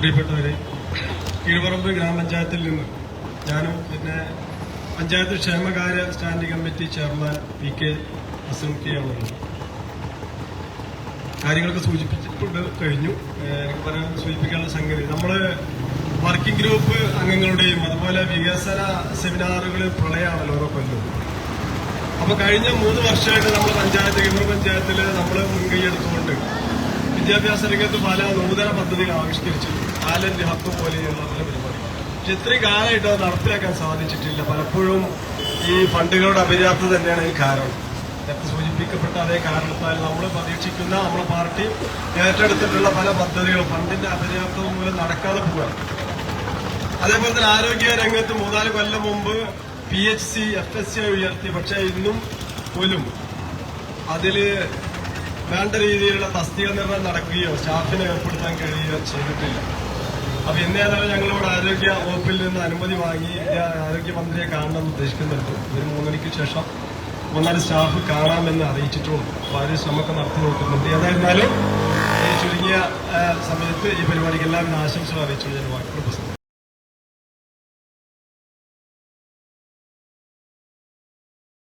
പ്രിയപ്പെട്ടവരെ കീഴ്പറമ്പ് ഗ്രാമപഞ്ചായത്തിൽ നിന്ന് ഞാനും പിന്നെ പഞ്ചായത്ത് ക്ഷേമകാര്യ standing committee chairman P K Azam K ആണുള്ളത് കാര്യങ്ങളൊക്കെ സൂചിപ്പിച്ചിട്ടുണ്ട് കഴിഞ്ഞു. എനിക്ക് പറയാൻ സൂചിപ്പിക്കാനുള്ള സംഗതി നമ്മൾ വർക്കിംഗ് ഗ്രൂപ്പ് അംഗങ്ങളുടെയും അതുപോലെ വികസന സെമിനാറുകൾ പ്രളയമാണല്ലോ ഓരോ കൊല്ലം അപ്പൊ കഴിഞ്ഞ മൂന്ന് വർഷമായിട്ട് നമ്മൾ പഞ്ചായത്ത് കേന്ദ്ര പഞ്ചായത്തിൽ നമ്മൾ മുൻകൈ എടുത്തുകൊണ്ട് വിദ്യാഭ്യാസ രംഗത്ത് പല നൂതന പദ്ധതികൾ ആവിഷ്കരിച്ചു ടാലന്റ് ഹക്ക് പല പരിപാടി. പക്ഷെ ഇത്രയും കാലമായിട്ട് അത് നടപ്പിലാക്കാൻ സാധിച്ചിട്ടില്ല. പലപ്പോഴും ഈ ഫണ്ടുകളുടെ അപര്യാപ്തത തന്നെയാണ് ഈ കാരണം. നേരത്തെ സൂചിപ്പിക്കപ്പെട്ട അതേ കാരണത്താൽ നമ്മൾ പ്രതീക്ഷിക്കുന്ന നമ്മുടെ പാർട്ടി ഏറ്റെടുത്തിട്ടുള്ള പല പദ്ധതികളും ഫണ്ടിന്റെ അപര്യാപ്തത മൂലം നടക്കാതെ പോവുകയാണ്. അതേപോലെ തന്നെ ആരോഗ്യ രംഗത്ത് മൂന്നാൽ കൊല്ലം മുമ്പ് P H C F S C ഉയർത്തി. പക്ഷേ ഇന്നും പോലും അതിൽ വേണ്ട രീതിയിലുള്ള തസ്തിക നിർണയം നടക്കുകയോ സ്റ്റാഫിനെ ഏർപ്പെടുത്താൻ കഴിയുകയോ ചെയ്തിട്ടില്ല. അപ്പൊ എന്നേതായാലും ഞങ്ങളിവിടെ ആരോഗ്യ വകുപ്പിൽ നിന്ന് അനുമതി വാങ്ങി ആ- ആരോഗ്യമന്ത്രിയെ കാണണമെന്ന് ഉദ്ദേശിക്കുന്നുണ്ട്. ഒരു മൂന്നരയ്ക്ക് ശേഷം ഒന്നാൽ സ്റ്റാഫ് കാണാമെന്ന് അറിയിച്ചിട്ടുണ്ട് അപ്പൊ അതിന് ശ്രമമൊക്കെ നടത്തി നോക്കുന്നുണ്ട്. ഏതായിരുന്നാലും ഈ ചുരുങ്ങിയ ആ, സമയത്ത് ഈ പരിപാടിക്ക് എല്ലാവരും ആശംസകൾ അറിയിച്ചു ഞാൻ വാക്കുകൾ